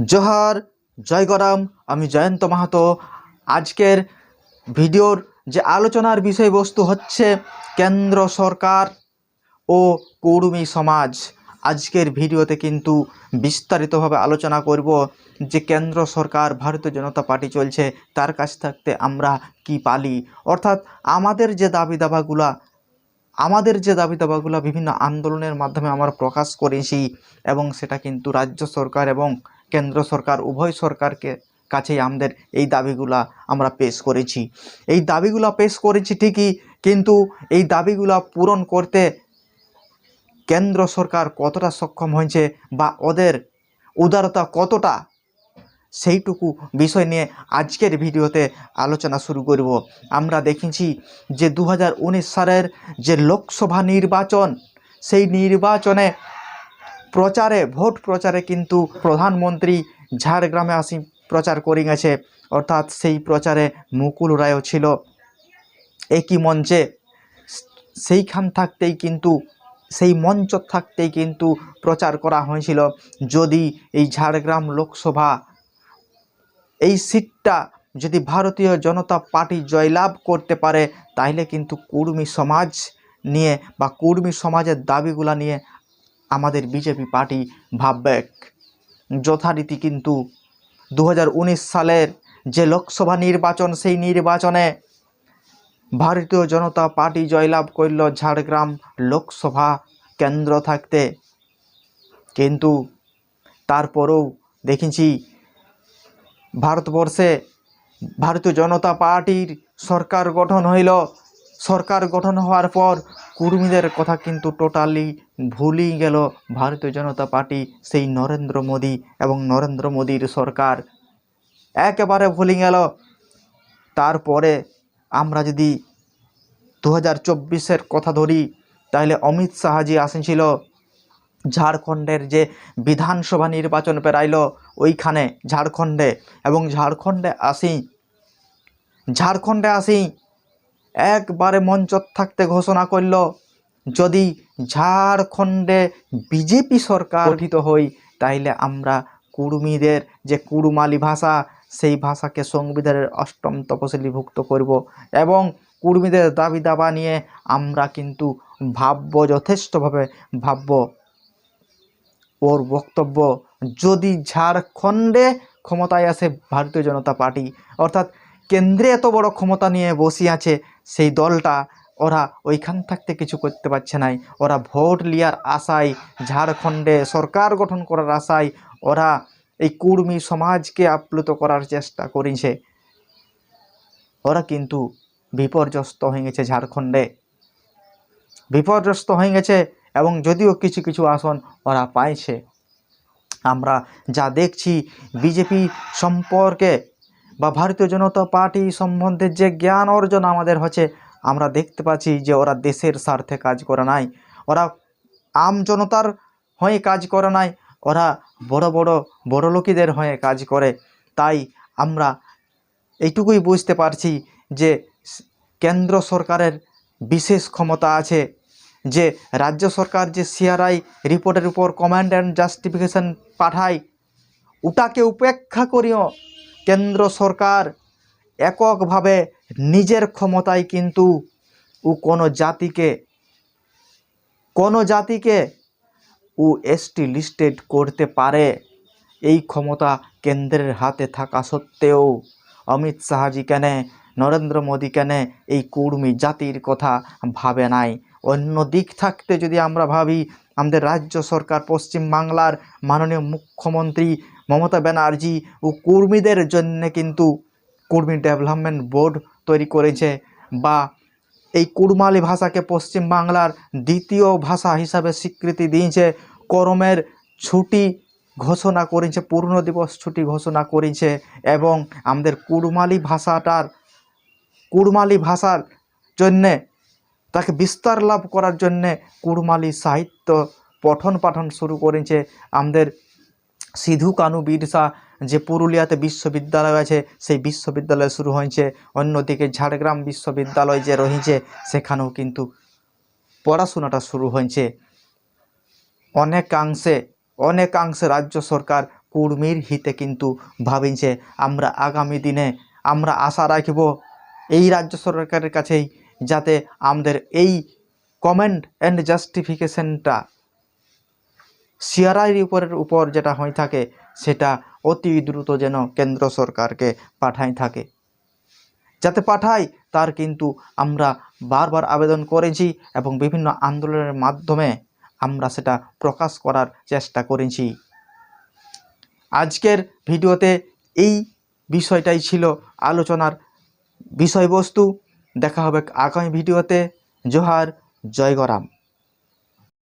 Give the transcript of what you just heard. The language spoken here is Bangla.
জোহার, জয় গরাম, আমি জয়ন্ত মাহাতো। আজকের ভিডিওর যে আলোচনার বিষয়বস্তু হচ্ছে কেন্দ্র সরকার ও কৌড়ুমি সমাজ। আজকের ভিডিওতে কিন্তু বিস্তারিতভাবে আলোচনা করব যে কেন্দ্র সরকার ভারতীয় জনতা পার্টি চলছে, তার কাছ থাকতে আমরা কি পালি? অর্থাৎ আমাদের যে দাবি দাবাগুলা আমাদের যে দাবি দাবাগুলো বিভিন্ন আন্দোলনের মাধ্যমে আমরা প্রকাশ করেছি এবং সেটা কিন্তু রাজ্য সরকার এবং কেন্দ্র সরকার, উভয় সরকারকে কাছেই আমাদের এই দাবিগুলা আমরা পেশ করেছি। এই দাবিগুলা পেশ করেছি ঠিকই, কিন্তু এই দাবিগুলা পূরণ করতে কেন্দ্র সরকার কতটা সক্ষম হয়েছে বা ওদের উদারতা কতটা, সেইটুকু বিষয় নিয়ে আজকের ভিডিওতে আলোচনা শুরু করব। আমরা দেখেছি যে দু হাজার উনিশ সালের যে লোকসভা নির্বাচন, সেই নির্বাচনে প্রচারে, ভোট প্রচারে কিন্তু প্রধানমন্ত্রী ঝাড়গ্রামে আসি, প্রচার করে গেছে অর্থাৎ সেই প্রচারে মুকুল রায়ও ছিল একই মঞ্চে। সেইখান থাকতেই কিন্তু, সেই মঞ্চ থাকতেই কিন্তু প্রচার করা হয়েছিল। যদি এই ঝাড়গ্রাম লোকসভা, এই সিটটা যদি ভারতীয় জনতা পার্টি জয়লাভ করতে পারে তাহলে কিন্তু কুর্মী সমাজ নিয়ে বা কুর্মী সমাজের দাবিগুলা নিয়ে আমাদের বিজেপি পার্টি ভাববেক যথারীতি কিন্তু দু হাজার উনিশ সালের যে লোকসভা নির্বাচন, সেই নির্বাচনে ভারতীয় জনতা পার্টি জয়লাভ করল ঝাড়গ্রাম লোকসভা কেন্দ্র থাকতে। কিন্তু তারপরেও দেখেছি ভারতবর্ষে ভারতীয় জনতা পার্টির সরকার গঠন হইল। সরকার গঠন হওয়ার পর কুর্মীদের কথা কিন্তু টোটালি ভুলেই গেল ভারতীয় জনতা পার্টি সেই নরেন্দ্র মোদী এবং নরেন্দ্র মোদীর সরকার। একেবারে ভুলে গেল। তারপরে আমরা যদি দু হাজার কথা ধরি, তাহলে অমিত শাহজি আসেছিল ঝাড়খণ্ডের যে বিধানসভা নির্বাচন পেরাইল, ওইখানে ঝাড়খণ্ডে এবং ঝাড়খণ্ডে আসি ঝাড়খণ্ডে আসি একবারে মঞ্চ থাকতে ঘোষণা করল, যদি ঝাড়খণ্ডে বিজেপি সরকার গঠিত হই, তাইলে আমরা কুর্মীদের যে কুড়মালি ভাষা, সেই ভাষাকে সংবিধানের অষ্টম তপশিলিভুক্ত করব এবং কুর্মীদের দাবি দাবা নিয়ে আমরা কিন্তু ভাবব, যথেষ্টভাবে ভাবব। ওর বক্তব্য, যদি ঝাড়খণ্ডে ক্ষমতায় আসে ভারতীয় জনতা পার্টি, অর্থাৎ কেন্দ্রে এত বড় ক্ষমতা নিয়ে বসে আছে, সেই দলটা ওরা ওইখান থাকতে কিছু করতে পারছে নাই। ওরা ভোট লিয়ার আশায়, ঝাড়খণ্ডে সরকার গঠন করার আশায় ওরা এই কুর্মী সমাজকে আপ্লুত করার চেষ্টা করেছে। ওরা কিন্তু বিপর্যস্ত হয়ে গেছে ঝাড়খণ্ডে। বিপর্যস্ত হয়ে গেছে এবং যদিও কিছু কিছু আসন ওরা পাইছে। আমরা যা দেখছি, বিজেপি সম্পর্কে বা ভারতীয় জনতা পার্টি সম্বন্ধে যে জ্ঞান অর্জন আমাদের হচ্ছে, আমরা দেখতে পাচ্ছি যে ওরা দেশের স্বার্থে কাজ করে নাই। ওরা আম জনতার হয়ে কাজ করে নাই, ওরা বড় বড় বড় হয়ে কাজ করে। তাই আমরা এইটুকুই বুঝতে পারছি যে কেন্দ্র সরকারের বিশেষ ক্ষমতা আছে, যে রাজ্য সরকার যে সিআরআই রিপোর্টের উপর কমান্ড অ্যান্ড জাস্টিফিকেশন পাঠায়, ওটাকে উপেক্ষা করিও। কেন্দ্র সরকার এককভাবে নিজের ক্ষমতায় কিন্তু ও কোনো জাতিকে কোনো জাতিকে ও এসটি লিস্টেড করতে পারে। এই ক্ষমতা কেন্দ্রের হাতে থাকা সত্ত্বেও অমিত শাহজি কেন, নরেন্দ্র মোদী কেন এই কুর্মী জাতির কথা ভাবে নাই? অন্য দিক থাকতে যদি আমরা ভাবি, আমাদের রাজ্য সরকার পশ্চিম বাংলার মাননীয় মুখ্যমন্ত্রী মমতা ব্যানার্জি ও কর্মীদের জন্য কিন্তু কর্মী ডেভেলপমেন্ট বোর্ড তৈরি করেছে বা এই কুড়মালি ভাষাকে পশ্চিম বাংলার দ্বিতীয় ভাষা হিসাবে স্বীকৃতি দিয়েছে। করমের ছুটি ঘোষণা করেছে, পূর্ণ দিবস ছুটি ঘোষণা করেছে এবং আমাদের কুড়মালি ভাষাটার, কুড়মালি ভাষার জন্যে, তাকে বিস্তার লাভ করার জন্যে কুড়মালি সাহিত্য পঠন পাঠন শুরু করেছে। আমাদের সিধু কানু বিরসা যে পুরুলিয়াতে বিশ্ববিদ্যালয় আছে, সেই বিশ্ববিদ্যালয় শুরু হয়েছে। অন্যদিকে ঝাড়গ্রাম বিশ্ববিদ্যালয় যে রয়েছে, সেখানেও কিন্তু পড়াশোনাটা শুরু হয়েছে। অনেকাংশে অনেকাংশে রাজ্য সরকার কুর্মীর হিতে কিন্তু ভাবিছে, আমরা আগামী দিনে, আমরা আশা রাখব এই রাজ্য সরকারের কাছেই যাতে আমাদের এই কমেন্ট অ্যান্ড জাস্টিফিকেশনটা সিআরআইয়ের উপরের উপর যেটা হয়ে থাকে, সেটা অতি দ্রুত যেন কেন্দ্র সরকারকে পাঠাই থাকে। যাতে পাঠায়, তার কিন্তু আমরা বারবার আবেদন করেছি এবং বিভিন্ন আন্দোলনের মাধ্যমে আমরা সেটা প্রকাশ করার চেষ্টা করেছি। আজকের ভিডিওতে এই বিষয়টাই ছিল আলোচনার বিষয়বস্তু। দেখা হবে আগামী ভিডিওতে। জোহার, জয় গরাম।